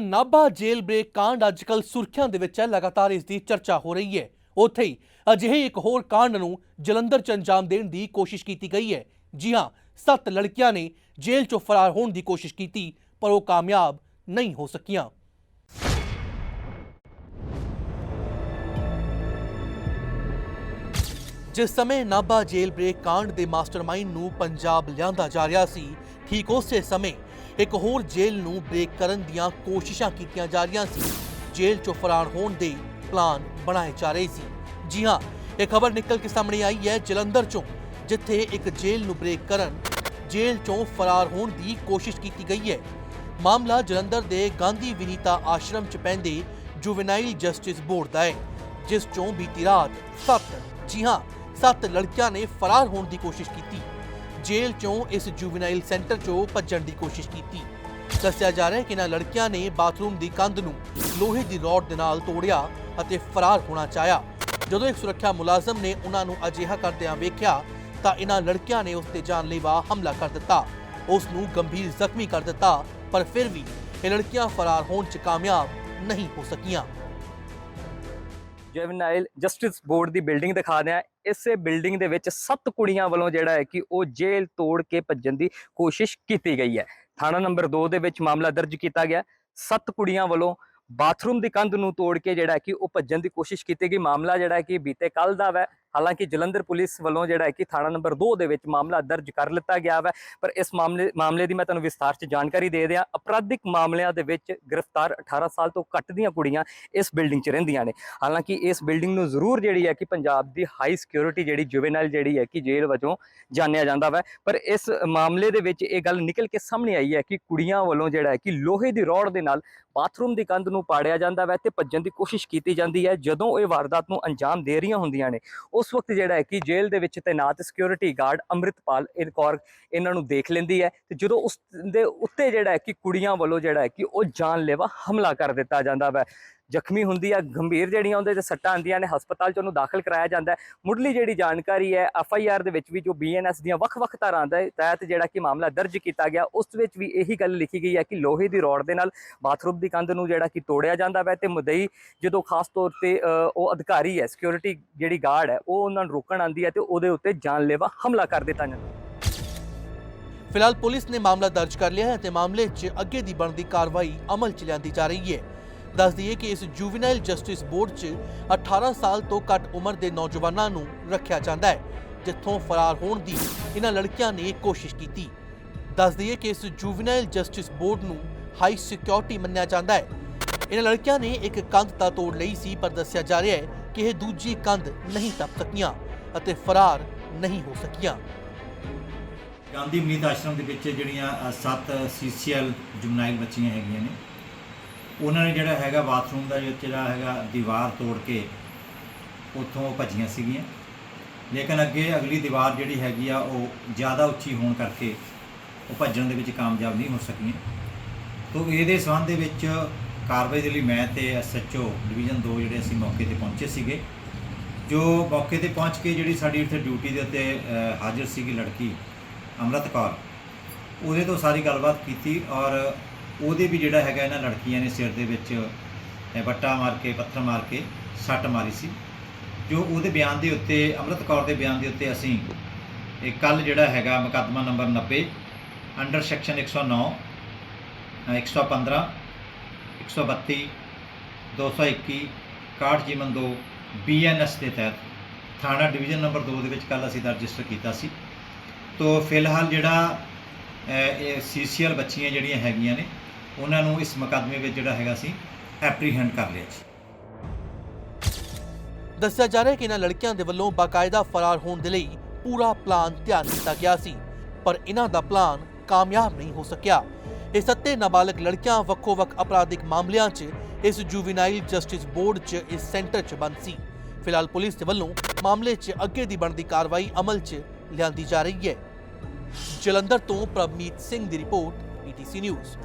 ਨਾਭਾ ਜੇਲ੍ਹ break ਕਾਂਡ ਅੱਜਕੱਲ ਸੁਰਖੀਆਂ ਦੇ ਵਿੱਚ ਹੈ, ਲਗਾਤਾਰ ਇਸ ਦੀ ਚਰਚਾ ਹੋ ਰਹੀ ਹੈ। ਉੱਥੇ ਹੀ ਅਜਿਹੇ ਇੱਕ ਹੋਰ ਕਾਂਡ ਨੂੰ ਜਲੰਧਰ ਚ ਅੰਜਾਮ ਦੇਣ ਦੀ ਕੋਸ਼ਿਸ਼ ਕੀਤੀ ਗਈ ਹੈ। ਜੀ ਹਾਂ, ਸੱਤ ਲੜਕੀਆਂ ਨੇ ਜੇਲ੍ਹ ਚੋਂ ਫਰਾਰ ਹੋਣ ਦੀ ਕੋਸ਼ਿਸ਼ ਕੀਤੀ, ਪਰ ਉਹ ਕਾਮਯਾਬ ਨਹੀਂ ਹੋ ਸਕੀਆਂ। ਜਿਸ ਸਮੇਂ ਨਾਭਾ ਜੇਲ੍ਹ ਬ੍ਰੇਕ ਕਾਂਡ ਦੇ ਮਾਸਟਰਮਾਈਂਡ ਨੂੰ ਪੰਜਾਬ ਲਿਆਂਦਾ ਜਾ ਰਿਹਾ ਸੀ, ਠੀਕ ਉਸੇ ਸਮੇਂ ਇੱਕ ਹੋਰ ਜੇਲ੍ਹ ਨੂੰ ਬ੍ਰੇਕ ਕਰਨ ਦੀਆਂ ਕੋਸ਼ਿਸ਼ਾਂ ਕੀਤੀਆਂ ਜਾ ਰਹੀਆਂ ਸੀ, ਜੇਲ੍ਹ ਚੋਂ ਫਰਾਰ ਹੋਣ ਦੇ ਪਲਾਨ ਬਣਾਏ ਜਾ ਰਹੇ ਸੀ। ਜੀ ਹਾਂ, ਇਹ ਖਬਰ ਨਿਕਲ ਕੇ ਸਾਹਮਣੇ ਆਈ ਹੈ ਜਲੰਧਰ ਚੋਂ, ਜਿੱਥੇ ਇੱਕ ਜੇਲ੍ਹ ਨੂੰ ਬ੍ਰੇਕ ਕਰਨ, ਜੇਲ੍ਹ ਚੋਂ ਫਰਾਰ ਹੋਣ ਦੀ ਕੋਸ਼ਿਸ਼ ਕੀਤੀ ਗਈ ਹੈ। ਮਾਮਲਾ ਜਲੰਧਰ ਦੇ ਗਾਂਧੀ ਵਿਨੀਤਾ ਆਸ਼ਰਮ 'ਚ ਪੈਂਦੇ ਜੁਵੈਨਾਈਲ ਜਸਟਿਸ ਬੋਰਡ ਦਾ ਹੈ, ਜਿਸ ਚੋਂ ਬੀਤੀ ਰਾਤ ਸੱਤ, ਜੀ ਹਾਂ, ਸੱਤ ਲੜਕੀਆਂ ਨੇ ਫਰਾਰ ਹੋਣ ਦੀ ਕੋਸ਼ਿਸ਼ ਕੀਤੀ। ਜੇਲ੍ਹ ਚੋਂ ਇਸ ਜੁਵੈਨਾਈਲ ਸੈਂਟਰ 'ਚੋਂ ਭੱਜਣ ਦੀ ਕੋਸ਼ਿਸ਼ ਕੀਤੀ। ਦੱਸਿਆ ਜਾ ਰਿਹਾ ਹੈ ਕਿ ਇਹਨਾਂ ਲੜਕੀਆਂ ਨੇ ਬਾਥਰੂਮ ਦੀ ਕੰਧ ਨੂੰ ਲੋਹੇ ਦੀ ਰੋਡ ਦੇ ਨਾਲ ਤੋੜਿਆ ਅਤੇ ਫਰਾਰ ਹੋਣਾ ਚਾਹਿਆ। ਜਦੋਂ ਇੱਕ ਸੁਰੱਖਿਆ ਮੁਲਾਜ਼ਮ ਨੇ ਉਹਨਾਂ ਨੂੰ ਅਜਿਹਾ ਕਰਦਿਆਂ ਵੇਖਿਆ ਤਾਂ ਇਹਨਾਂ ਲੜਕੀਆਂ ਨੇ ਉਸ ਤੇ ਜਾਨਲੇਵਾ ਹਮਲਾ ਕਰ ਦਿੱਤਾ। ਉਸ ਨੂੰ ਗੰਭੀਰ ਜ਼ਖਮੀ ਕਰ ਦਿੱਤਾ, ਪਰ ਫਿਰ ਵੀ ਇਹ ਲੜਕੀਆਂ ਫਰਾਰ ਹੋਣ 'ਚ ਕਾਮਯਾਬ ਨਹੀਂ ਹੋ ਸਕੀਆਂ। ਜੁਵੈਨਾਈਲ ਜਸਟਿਸ ਬੋਰਡ ਦੀ ਬਿਲਡਿੰਗ ਦਿਖਾ ਦਿਆਂ। ਇਸੇ ਬਿਲਡਿੰਗ ਦੇ ਵਿੱਚ ਸੱਤ ਕੁੜੀਆਂ ਵੱਲੋਂ ਜਿਹੜਾ ਹੈ ਕਿ ਉਹ ਜੇਲ੍ਹ ਤੋੜ ਕੇ ਭੱਜਣ ਦੀ ਕੋਸ਼ਿਸ਼ ਕੀਤੀ ਗਈ ਹੈ। ਥਾਣਾ ਨੰਬਰ 2 ਦੇ ਵਿੱਚ ਮਾਮਲਾ ਦਰਜ ਕੀਤਾ ਗਿਆ। ਸੱਤ ਕੁੜੀਆਂ ਵੱਲੋਂ ਬਾਥਰੂਮ ਦੀ ਕੰਧ ਨੂੰ ਤੋੜ ਕੇ ਜਿਹੜਾ ਹੈ ਕਿ ਉਹ ਭੱਜਣ ਦੀ ਕੋਸ਼ਿਸ਼ ਕੀਤੀ ਗਈ। ਮਾਮਲਾ ਜਿਹੜਾ ਕਿ ਬੀਤੇ ਕੱਲ ਦਾ ਵੈ। ਹਾਲਾਂਕਿ ਜਲੰਧਰ ਪੁਲਿਸ ਵੱਲੋਂ ਜਿਹੜਾ ਹੈ ਕਿ ਥਾਣਾ ਨੰਬਰ 2 ਦੇ ਵਿੱਚ ਮਾਮਲਾ ਦਰਜ ਕਰ ਲਿੱਤਾ ਗਿਆ ਵੈ, ਪਰ ਇਸ ਮਾਮਲੇ ਮਾਮਲੇ ਦੀ ਮੈਂ ਤੁਹਾਨੂੰ ਵਿਸਥਾਰ 'ਚ ਜਾਣਕਾਰੀ ਦੇ ਦਿਆਂ, ਅਪਰਾਧਿਕ ਮਾਮਲਿਆਂ ਦੇ ਵਿੱਚ ਗ੍ਰਿਫਤਾਰ 18 ਸਾਲ ਤੋਂ ਘੱਟ ਦੀਆਂ ਕੁੜੀਆਂ ਇਸ ਬਿਲਡਿੰਗ 'ਚ ਰਹਿੰਦੀਆਂ ਨੇ। ਹਾਲਾਂਕਿ ਇਸ ਬਿਲਡਿੰਗ ਨੂੰ ਜ਼ਰੂਰ ਜਿਹੜੀ ਹੈ ਕਿ ਪੰਜਾਬ ਦੀ ਹਾਈ ਸਿਕਿਉਰਿਟੀ ਜਿਹੜੀ ਜੁਵੈਨਾਈਲ ਜਿਹੜੀ ਹੈ ਕਿ ਜੇਲ੍ਹ ਵਜੋਂ ਜਾਣਿਆ ਜਾਂਦਾ ਵਾ, ਪਰ ਇਸ ਮਾਮਲੇ ਦੇ ਵਿੱਚ ਇਹ ਗੱਲ ਨਿਕਲ ਕੇ ਸਾਹਮਣੇ ਆਈ ਹੈ ਕਿ ਕੁੜੀਆਂ ਵੱਲੋਂ ਜਿਹੜਾ ਹੈ ਕਿ ਲੋਹੇ ਦੀ ਰੋਡ ਦੇ ਨਾਲ ਬਾਥਰੂਮ ਦੀ ਕੰਧ ਨੂੰ ਪਾੜਿਆ ਜਾਂਦਾ ਵਾ ਤੇ ਭੱਜਣ ਦੀ ਕੋਸ਼ਿਸ਼ ਕੀਤੀ ਜਾਂਦੀ ਹੈ, ਜਦੋਂ ਇਹ ਵਾਰਦਾਤ ਨੂੰ ਅੰਜਾਮ ਦੇ ਰਹੀਆਂ ਹੁੰਦੀਆਂ ਨੇ। ਉਸ ਵਕਤ ਜਿਹੜਾ ਹੈ ਕਿ ਜੇਲ੍ਹ ਦੇ ਵਿੱਚ ਤੈਨਾਤ ਸਿਕਿਉਰਿਟੀ ਗਾਰਡ ਅੰਮ੍ਰਿਤਪਾਲ ਇਹ ਕੌਰ ਇਹਨਾਂ ਨੂੰ ਦੇਖ ਲੈਂਦੀ ਹੈ ਤੇ ਜਦੋਂ ਉਸ ਦੇ ਉੱਤੇ ਜਿਹੜਾ ਹੈ ਕਿ ਕੁੜੀਆਂ ਵੱਲੋਂ ਜਿਹੜਾ ਹੈ ਕਿ ਉਹ ਜਾਨਲੇਵਾ ਹਮਲਾ ਕਰ ਦਿੱਤਾ ਜਾਂਦਾ ਵਾ। ਜ਼ਖਮੀ ਹੁੰਦੀ ਹੈ ਗੰਭੀਰ ਜਿਹੜੀਆਂ ਉਹਦੇ ਤੇ ਸੱਟਾਂ ਆਉਂਦੀਆਂ ਨੇ, ਹਸਪਤਾਲ 'ਚ ਉਹਨੂੰ ਦਾਖਲ ਕਰਾਇਆ ਜਾਂਦਾ ਹੈ। ਮੁੱਢਲੀ ਜਿਹੜੀ ਜਾਣਕਾਰੀ ਹੈ, ਐਫ ਆਈ ਆਰ ਦੇ ਵਿੱਚ ਵੀ ਜੋ ਬੀਐਨਐਸ ਦੀਆਂ ਵੱਖ-ਵੱਖ ਧਾਰਾਂ ਦੇ ਤਹਿਤ ਜਿਹੜਾ ਕਿ ਮਾਮਲਾ ਦਰਜ ਕੀਤਾ ਗਿਆ, ਉਸ ਵਿੱਚ ਵੀ ਇਹੀ ਗੱਲ ਲਿਖੀ ਗਈ ਹੈ ਕਿ ਲੋਹੇ ਦੀ ਰੋਡ ਦੇ ਨਾਲ ਬਾਥਰੂਮ ਦੀ ਕੰਧ ਨੂੰ ਜਿਹੜਾ ਕਿ ਤੋੜਿਆ ਜਾਂਦਾ ਹੈ ਤੇ ਮੁਦਈ ਜਦੋਂ ਖਾਸ ਤੌਰ ਤੇ ਉਹ ਅਧਿਕਾਰੀ ਹੈ ਸਿਕਿਉਰਿਟੀ ਜਿਹੜੀ ਗਾਰਡ ਹੈ, ਉਹ ਉਹਨਾਂ ਨੂੰ ਰੋਕਣ ਆਂਦੀ ਹੈ ਤੇ ਉਹਦੇ ਉੱਤੇ ਜਾਨਲੇਵਾ ਹਮਲਾ ਕਰ ਦਿੱਤਾ ਜਾਂਦਾ ਫਿਲਹਾਲ ਪੁਲਿਸ ਨੇ ਮਾਮਲਾ ਦਰਜ ਕਰ ਲਿਆ ਹੈ ਤੇ ਮਾਮਲੇ 'ਚ ਅੱਗੇ ਦੀ ਬਣਦੀ ਕਾਰਵਾਈ ਅਮਲ 'ਚ ਲਿਆਂਦੀ ਜਾ ਰਹੀ ਹੈ। ਦੱਸ ਦਈਏ ਕਿ ਇਸ ਜੁਵੈਨਾਈਲ ਜਸਟਿਸ ਬੋਰਡ 'ਚ 18 ਸਾਲ ਤੋਂ ਘੱਟ ਉਮਰ ਦੇ ਨੌਜਵਾਨਾਂ ਨੂੰ ਰੱਖਿਆ ਜਾਂਦਾ ਹੈ ਜਿੱਥੋਂ ਫਰਾਰ ਹੋਣ ਦੀ ਇਹਨਾਂ ਲੜਕੀਆਂ ਨੇ ਕੋਸ਼ਿਸ਼ ਕੀਤੀ। ਦੱਸ ਦਈਏ ਕਿ ਇਸ ਜੁਵੈਨਾਈਲ ਜਸਟਿਸ ਬੋਰਡ ਨੂੰ ਹਾਈ ਸਿਕਿਉਰਿਟੀ ਮੰਨਿਆ ਜਾਂਦਾ ਹੈ। ਇਹਨਾਂ ਲੜਕੀਆਂ ਨੇ ਇੱਕ ਕੰਧ ਤਾਂ ਤੋੜ ਲਈ ਸੀ ਪਰ ਦੱਸਿਆ ਜਾ ਰਿਹਾ ਹੈ ਕਿ ਇਹ ਦੂਜੀ ਕੰਧ ਨਹੀਂ ਟੱਪ ਸਕੀਆਂ ਅਤੇ ਫਰਾਰ ਨਹੀਂ ਹੋ ਸਕੀਆਂ। ਗਾਂਧੀ ਮਨੀਤ ਆਸ਼ਰਮ ਦੇ ਵਿੱਚ ਜਿਹੜੀਆਂ ਅ, ਸੱਤ ਸੀਸੀਐਲ ਜੁਮਨਾਈਲ ਬੱਚੀਆਂ ਹੈਗੀਆਂ ਨੇ। ਉਹਨਾਂ ਨੇ ਜਿਹੜਾ ਹੈਗਾ ਬਾਥਰੂਮ ਦਾ ਜੋ ਜਿਹੜਾ ਹੈਗਾ ਦੀਵਾਰ ਤੋੜ ਕੇ ਉੱਥੋਂ ਭੱਜੀਆਂ ਸੀਗੀਆਂ। ਲੇਕਿਨ ਅੱਗੇ ਅਗਲੀ ਦੀਵਾਰ ਜਿਹੜੀ ਹੈਗੀ ਆ, ਉਹ ਜ਼ਿਆਦਾ ਉੱਚੀ ਹੋਣ ਕਰਕੇ ਉਹ ਭੱਜਣ ਦੇ ਵਿੱਚ ਕਾਮਯਾਬ ਨਹੀਂ ਹੋ ਸਕੀਆਂ। ਤੋਂ ਇਹਦੇ ਸੰਬੰਧ ਦੇ ਵਿੱਚ ਕਾਰਵਾਈ ਦੇ ਲਈ ਮੈਂ ਤੇ ਐਸਐਚਓ ਡਿਵੀਜ਼ਨ 2 ਜਿਹੜੇ ਅਸੀਂ ਮੌਕੇ ਤੇ ਪਹੁੰਚੇ ਸੀਗੇ। ਜੋ ਮੌਕੇ ਤੇ ਪਹੁੰਚ ਕੇ ਜਿਹੜੀ ਸਾਡੀ ਇੱਥੇ ਡਿਊਟੀ ਦੇ ਉੱਤੇ ਹਾਜ਼ਰ ਸੀਗੀ ਲੜਕੀ ਅੰਮ੍ਰਿਤ ਕੌਰ, ਉਹਦੇ ਤੋਂ ਸਾਰੀ ਗੱਲਬਾਤ ਕੀਤੀ ਔਰ ਉਹਦੇ ਵੀ ਜਿਹੜਾ ਹੈਗਾ ਇਹਨਾਂ ਲੜਕੀਆਂ ਨੇ ਸਿਰ ਦੇ ਵਿੱਚ ਅ, ਵੱਟਾ ਮਾਰ ਕੇ ਪੱਥਰ ਮਾਰ ਕੇ ਸੱਟ ਮਾਰੀ ਸੀ। ਜੋ ਉਹਦੇ ਬਿਆਨ ਦੇ ਉੱਤੇ ਅੰਮ੍ਰਿਤ ਕੌਰ ਦੇ ਬਿਆਨ ਦੇ ਉੱਤੇ ਅਸੀਂ ਇਹ ਕੱਲ ਜਿਹੜਾ ਹੈਗਾ ਮੁਕੱਦਮਾ ਨੰਬਰ 90 ਅੰਡਰ ਸੈਕਸ਼ਨ 109 ਅ, 115 132 221 61 ਜੀਵਨ 2 ਬੀਐਨਐਸ ਦੇ ਤਹਿਤ ਥਾਣਾ ਡਿਵੀਜ਼ਨ ਨੰਬਰ 2 ਦੇ ਵਿੱਚ ਕੱਲ ਅਸੀਂ ਰਜਿਸਟਰ ਕੀਤਾ ਸੀ। ਤੋ ਫਿਲਹਾਲ ਜਿਹੜਾ ਅਹ, ਇਹ ਸੀਸੀਐਲ ਬੱਚੀਆਂ ਜਿਹੜੀਆਂ ਹੈਗੀਆਂ ਨੇ ਉਹਨਾਂ ਨੂੰ ਇਸ ਮੁਕੱਦਮੇ ਵਿੱਚ ਜਿਹੜਾ ਹੈਗਾ ਸੀ ਐਪਰੀਹੈਂਡ ਕਰ ਲਿਆ ਸੀ ਦੱਸਿਆ ਜਾ ਰਿਹਾ ਹੈ ਕਿ ਇਹਨਾਂ ਲੜਕੀਆਂ ਦੇ ਵੱਲੋਂ ਬਾਕਾਇਦਾ ਫਰਾਰ ਹੋਣ ਦੇ ਲਈ ਪੂਰਾ ਪਲਾਨ ਤਿਆਰ ਕੀਤਾ ਗਿਆ ਸੀ, ਪਰ ਇਹਨਾਂ ਦਾ ਪਲਾਨ ਕਾਮਯਾਬ ਨਹੀਂ ਹੋ ਸਕਿਆ। ਇਹ ਸੱਤੇ ਨਾਬਾਲਗ ਲੜਕੀਆਂ ਵੱਖੋ-ਵੱਖ ਅਪਰਾਧਿਕ ਮਾਮਲਿਆਂ 'ਚ, ਇਸ ਜੁਵੈਨਾਈਲ ਜਸਟਿਸ ਬੋਰਡ 'ਚ, ਇਸ ਸੈਂਟਰ 'ਚ ਬੰਦ ਸੀ। ਫਿਲਹਾਲ ਪੁਲਿਸ ਦੇ ਵੱਲੋਂ ਮਾਮਲੇ 'ਚ ਅੱਗੇ ਦੀ ਬਣਦੀ ਕਾਰਵਾਈ ਅਮਲ 'ਚ ਲਿਆਂਦੀ ਜਾ ਰਹੀ ਹੈ। ਜਲੰਧਰ ਤੋਂ ਪ੍ਰਭਮੀਤ ਸਿੰਘ ਦੀ report P T C news